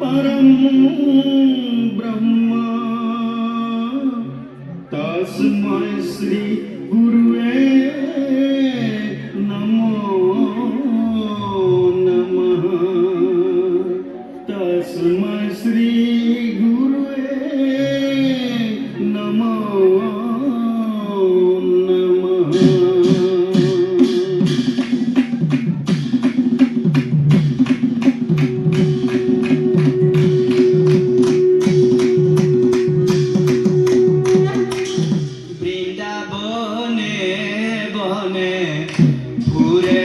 परम ब्रह्मा तस्मै श्री पूरे